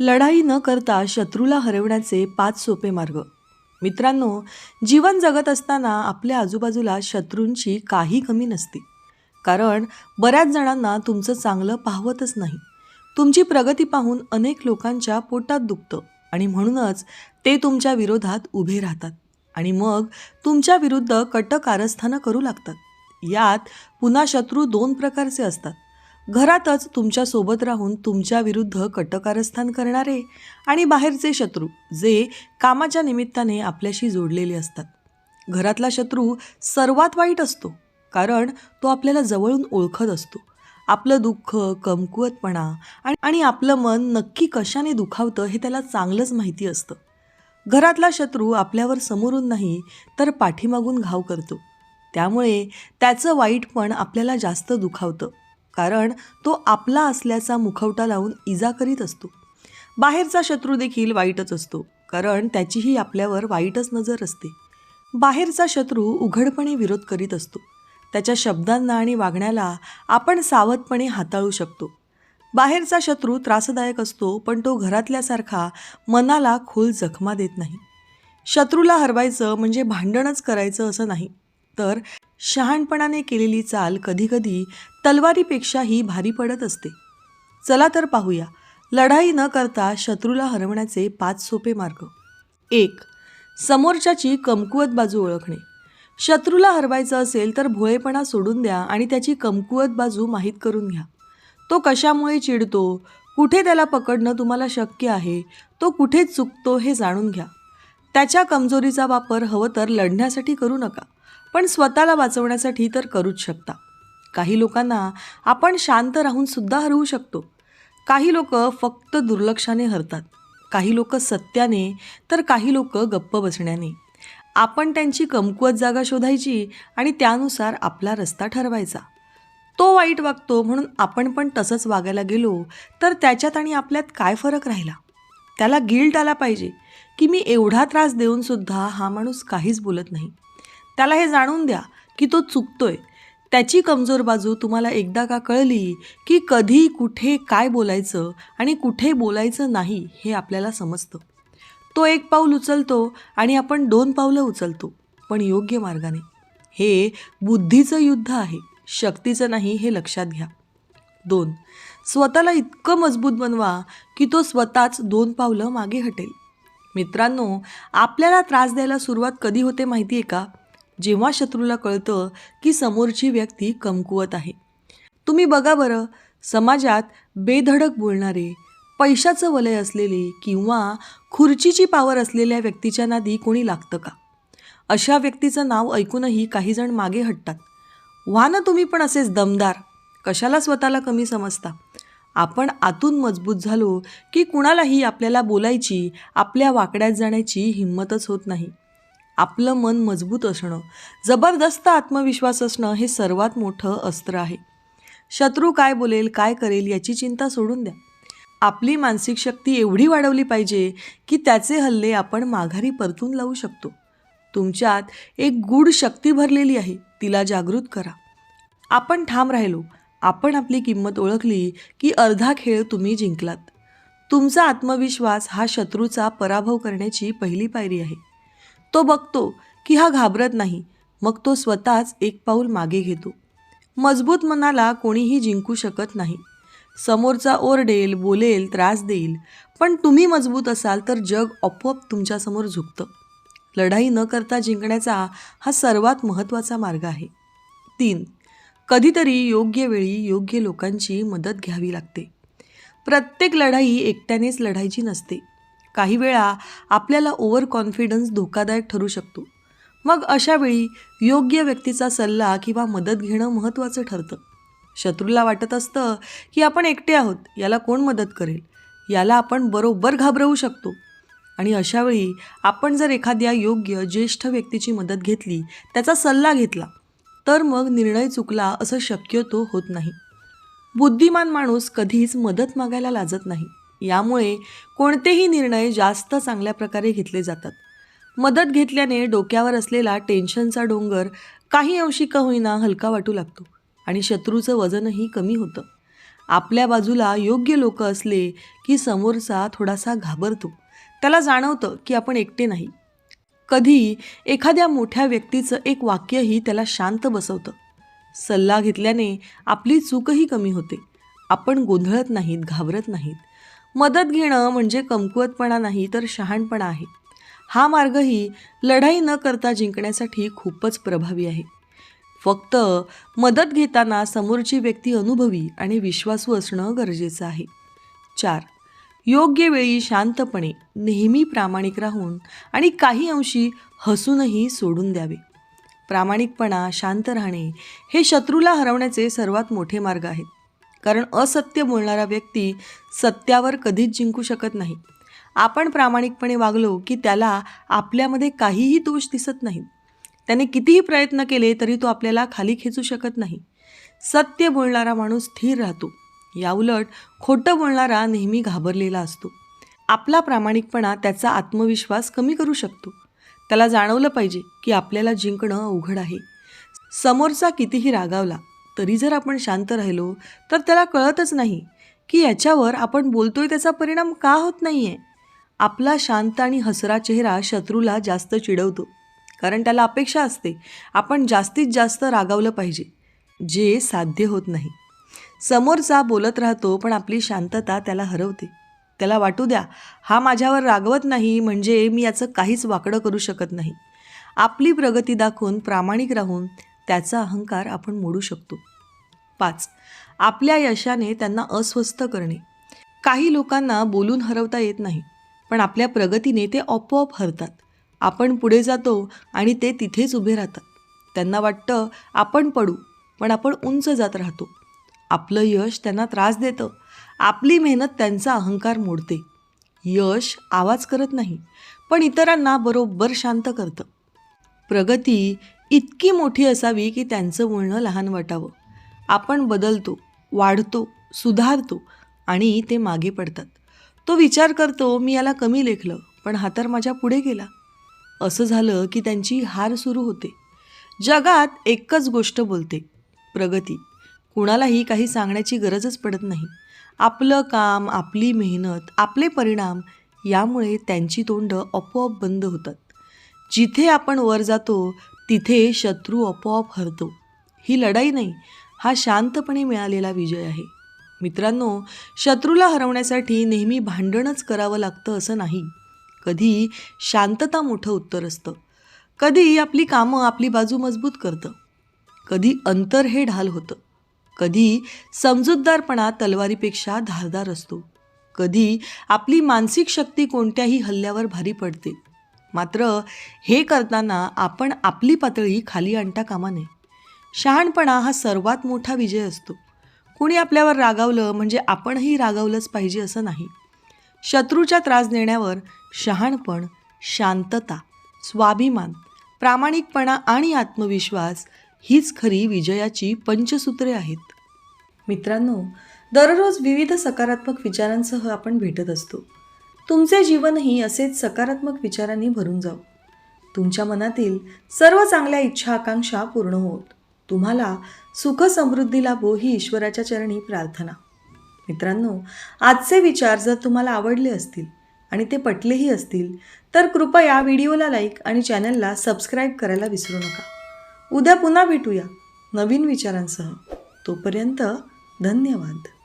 लढाई न करता शत्रूला हरवण्याचे पाच सोपे मार्ग. मित्रांनो जीवन जगत असताना आपल्या आजूबाजूला शत्रूंची काही कमी नसते. कारण बऱ्याच जणांना तुमचं चांगलं पाहवतच नाही. तुमची प्रगती पाहून अनेक लोकांच्या पोटात दुखतं आणि म्हणूनच ते तुमच्या विरोधात उभे राहतात आणि मग तुमच्या विरुद्ध कट कारस्थानं करू लागतात. यात पुन्हा शत्रू दोन प्रकारचे असतात. घरातच तुमच्यासोबत राहून तुमच्या विरुद्ध कटकारस्थान करणारे आणि बाहेरचे शत्रू जे कामाच्या निमित्ताने आपल्याशी जोडलेले असतात. घरातला शत्रू सर्वात वाईट असतो कारण तो आपल्याला जवळून ओळखत असतो. आपलं दुःख कमकुवतपणा आणि आणि आपलं मन नक्की कशाने दुखावतं हे त्याला चांगलंच माहिती असतं. घरातला शत्रू आपल्यावर समोरून नाही तर पाठीमागून घाव करतो. त्यामुळे त्याचं वाईटपण आपल्याला जास्त दुखावतं. कारण तो आपला असल्याचा मुखवटा लावून इजा करीत असतो. बाहेरचा शत्रू देखील वाईटच असतो कारण त्याचीही आपल्यावर वाईटच नजर असते. बाहेरचा शत्रू उघडपणे विरोध करीत असतो. त्याच्या शब्दांना आणि वागण्याला आपण सावधपणे हाताळू शकतो. बाहेरचा शत्रू त्रासदायक असतो पण तो घरातल्यासारखा मनाला खोल जखमा देत नाही. शत्रूला हरवायचं म्हणजे भांडणच करायचं असं नाही. तर शहाणपणाने केलेली चाल कधीकधी तलवारीपेक्षाही भारी पडत असते. चला तर पाहूया. लढाई न करता शत्रूला हरवण्याचे पाच सोपे मार्ग. एक समोरच्याची कमकुवत बाजू ओळखणे. शत्रूला हरवायचं असेल तर भोळेपणा सोडून द्या आणि त्याची कमकुवत बाजू माहीत करून घ्या. तो कशामुळे चिडतो? कुठे त्याला पकडणं तुम्हाला शक्य आहे? तो कुठे चुकतो हे जाणून घ्या. त्याच्या कमजोरीचा वापर हवं तर लढण्यासाठी करू नका. पण स्वतःला वाचवण्यासाठी तर करूच शकता. काही लोकांना आपण शांत राहून सुद्धा हरवू शकतो. काही लोक फक्त दुर्लक्षाने हरतात. काही लोक सत्याने तर काही लोक गप्प बसण्याने. आपण त्यांची कमकुवत जागा शोधायची आणि त्यानुसार आपला रस्ता ठरवायचा. तो वाईट वागतो म्हणून आपण पण तसंच वागायला गेलो तर त्याच्यात आणि आपल्यात काय फरक राहिला? त्याला गिल्ट आला पाहिजे की मी एवढा त्रास देऊनसुद्धा हा माणूस काहीच बोलत नाही. त्याला हे जाणून द्या की तो चुकतोय. त्याची कमजोर बाजू तुम्हाला एकदा का कळली की कधी कुठे काय बोलायचं आणि कुठे बोलायचं नाही हे आपल्याला समजतं. तो एक पाऊल उचलतो आणि आपण दोन पावलं उचलतो पण योग्य मार्गाने. हे बुद्धीचं युद्ध आहे शक्तीचं नाही हे लक्षात घ्या. दोन स्वतःला इतकं मजबूत बनवा की तो स्वतःच दोन पावलं मागे हटेल. मित्रांनो आपल्याला त्रास द्यायला सुरुवात कधी होते माहिती आहे का? जेव्हा शत्रूला कळतं की समोरची व्यक्ती कमकुवत आहे. तुम्ही बघा बरं समाजात बेधडक बोलणारे पैशाचं वलय असलेले किंवा खुर्चीची पावर असलेल्या व्यक्तीच्या नादी कोणी लागतं का? अशा व्यक्तीचं नाव ऐकूनही काही जण मागे हटतात. व्हा ना तुम्ही पण असेच दमदार. कशाला स्वतःला कमी समजता? आपण आतून मजबूत झालो की कुणालाही आपल्याला बोलायची आपल्या वाकड्यात जाण्याची हिंमतच होत नाही. आपलं मन मजबूत असणं जबरदस्त आत्मविश्वास असणं हे सर्वात मोठं अस्त्र आहे. शत्रू काय बोलेल काय करेल याची चिंता सोडून द्या. आपली मानसिक शक्ती एवढी वाढवली पाहिजे की त्याचे हल्ले आपण माघारी परतून लावू शकतो. तुमच्यात एक गूढ शक्ती भरलेली आहे तिला जागृत करा. आपण ठाम राहिलो आपण आपली किंमत ओळखली की अर्धा खेळ तुम्ही जिंकलात. तुमचा आत्मविश्वास हा शत्रूचा पराभव करण्याची पहिली पायरी आहे. तो बघतो की हा घाबरत नाही. मग तो स्वतःच एक पाऊल मागे घेतो. मजबूत मनाला कोणीही जिंकू शकत नाही. समोरचा ओरडेल बोलेल त्रास देईल. पण तुम्ही मजबूत असाल तर जग आपोआप तुमच्यासमोर झुकतं. लढाई न करता जिंकण्याचा हा सर्वात महत्त्वाचा मार्ग आहे. तीन. कधीतरी योग्य वेळी योग्य लोकांची मदत घ्यावी लागते. प्रत्येक लढाई एकट्यानेच लढायची नसते. काही वेळा आपल्याला ओव्हर कॉन्फिडन्स धोकादायक ठरू शकतो. मग अशावेळी योग्य व्यक्तीचा सल्ला किंवा मदत घेणं महत्त्वाचं ठरतं. शत्रूला वाटत असतं की आपण एकटे आहोत याला कोण मदत करेल? याला आपण बरोबर घाबरवू शकतो. आणि अशावेळी आपण जर एखाद्या योग्य ज्येष्ठ व्यक्तीची मदत घेतली त्याचा सल्ला घेतला तर मग निर्णय चुकला असं शक्यतो होत नाही. बुद्धिमान माणूस कधीच मदत मागायला लाजत नाही. यामुळे कोणतेही निर्णय जास्त चांगल्या प्रकारे घेतले जातात. मदत घेतल्याने डोक्यावर असलेला टेन्शनचा डोंगर काही अंशी का होईना हलका वाटू लागतो आणि शत्रूचं वजनही कमी होतं. आपल्या बाजूला योग्य लोक असले की समोरचा थोडासा घाबरतो. त्याला जाणवतं की आपण एकटे नाही. कधी एखाद्या मोठ्या व्यक्तीचं एक वाक्यही त्याला शांत बसवतं. सल्ला घेतल्याने आपली चूकही कमी होते. आपण गोंधळत नाहीत घाबरत नाहीत. मदत घेणं म्हणजे कमकुवतपणा नाही तर शहाणपणा आहे. हा मार्गही लढाई न करता जिंकण्यासाठी खूपच प्रभावी आहे. फक्त मदत घेताना समोरची व्यक्ती अनुभवी आणि विश्वासू असणं गरजेचं आहे. चार. योग्य वेळी शांतपणे नेहमी प्रामाणिक राहून आणि काही अंशी हसूनही सोडून द्यावे. प्रामाणिकपणा शांत राहणे हे शत्रूला हरवण्याचे सर्वात मोठे मार्ग आहेत. कारण असत्य बोलणारा व्यक्ती सत्यावर कधीच जिंकू शकत नाही. आपण प्रामाणिकपणे वागलो की त्याला आपल्यामध्ये काहीही दोष दिसत नाही त्याने कितीही प्रयत्न केले तरी तो आपल्याला खाली खेचू शकत नाही. सत्य बोलणारा माणूस स्थिर राहतो. याउलट खोटं बोलणारा नेहमी घाबरलेला असतो. आपला प्रामाणिकपणा त्याचा आत्मविश्वास कमी करू शकतो. त्याला जाणवलं पाहिजे की आपल्याला जिंकणं अवघड आहे. समोरचा कितीही रागावला तरी जर आपण शांत राहिलो तर त्याला कळतच नाही की याच्यावर आपण बोलतोय त्याचा परिणाम का होत नाही आहे आपला शांत आणि हसरा चेहरा शत्रूला जास्त चिडवतो कारण त्याला अपेक्षा असते आपण जास्तीत जास्त रागावलं पाहिजे जे साध्य होत नाही. समोरचा बोलत राहतो पण आपली शांतता त्याला हरवते. त्याला वाटू द्या हा माझ्यावर रागवत नाही म्हणजे मी याचं काहीच वाकडं करू शकत नाही. आपली प्रगती दाखवून प्रामाणिक राहून त्याचा अहंकार आपण मोडू शकतो. पाच. आपल्या यशाने त्यांना अस्वस्थ करणे. काही लोकांना बोलून हरवता येत नाही पण आपल्या प्रगतीने ते आपोआप हरतात. आपण पुढे जातो आणि ते तिथेच उभे राहतात. त्यांना वाटतं आपण पडू पण आपण उंच जात राहतो. आपलं यश त्यांना त्रास देतं. आपली मेहनत त्यांचा अहंकार मोडते. यश आवाज करत नाही पण इतरांना बरोबर शांत करतं. प्रगती इतकी मोठी असावी की त्यांचं बोलणं लहान वाटावं. आपण बदलतो वाढतो सुधारतो आणि ते मागे पडतात. तो विचार करतो मी याला कमी लेखलं पण हा तर माझ्या पुढे गेला. असं झालं की त्यांची हार सुरू होते. जगात एकच गोष्ट बोलते प्रगती. कुणालाही काही सांगण्याची गरजच पडत नाही. आपलं काम आपली मेहनत आपले परिणाम यामुळे त्यांची तोंडं आपोआप बंद होतात. जिथे आपण वर जातो तिथे शत्रू आपोआप हरतो. ही लढाई नाही हा शांतपणे मिळालेला विजय आहे. मित्रांनो शत्रूला हरवण्यासाठी नेहमी भांडणच करावं लागतं असं नाही. कधी शांतता मोठं उत्तर असतं. कधी आपली कामं आपली बाजू मजबूत करतं. कधी अंतर हे ढाल होतं. कधी समजूतदारपणा तलवारीपेक्षा धारदार असतो. कधी आपली मानसिक शक्ती कोणत्याही हल्ल्यावर भारी पडते. मात्र हे करताना आपण आपली पातळी खाली आणता कामा नये. शहाणपणा हा सर्वात मोठा विजय असतो. कुणी आपल्यावर रागावलं म्हणजे आपणही रागावलंच पाहिजे असं नाही. शत्रूच्या त्रास देण्यावर शहाणपण शांतता स्वाभिमान प्रामाणिकपणा आणि आत्मविश्वास हीच खरी विजयाची पंचसूत्रे आहेत. मित्रांनो दररोज विविध सकारात्मक विचारांसह आपण भेटत असतो. तुमचे जीवनही असेच सकारात्मक विचारांनी भरून जाऊ. तुमच्या मनातील सर्व चांगल्या इच्छा आकांक्षा पूर्ण होत. तुम्हाला सुख समृद्धी लाभो ही ईश्वराच्या चरणी प्रार्थना. मित्रांनो आजचे विचार जर तुम्हाला आवडले असतील आणि ते पटलेही असतील तर कृपया व्हिडिओला लाईक आणि चॅनलला सबस्क्राईब करायला विसरू नका. उद्या पुन्हा भेटूया नवीन विचारांसह. तोपर्यंत धन्यवाद.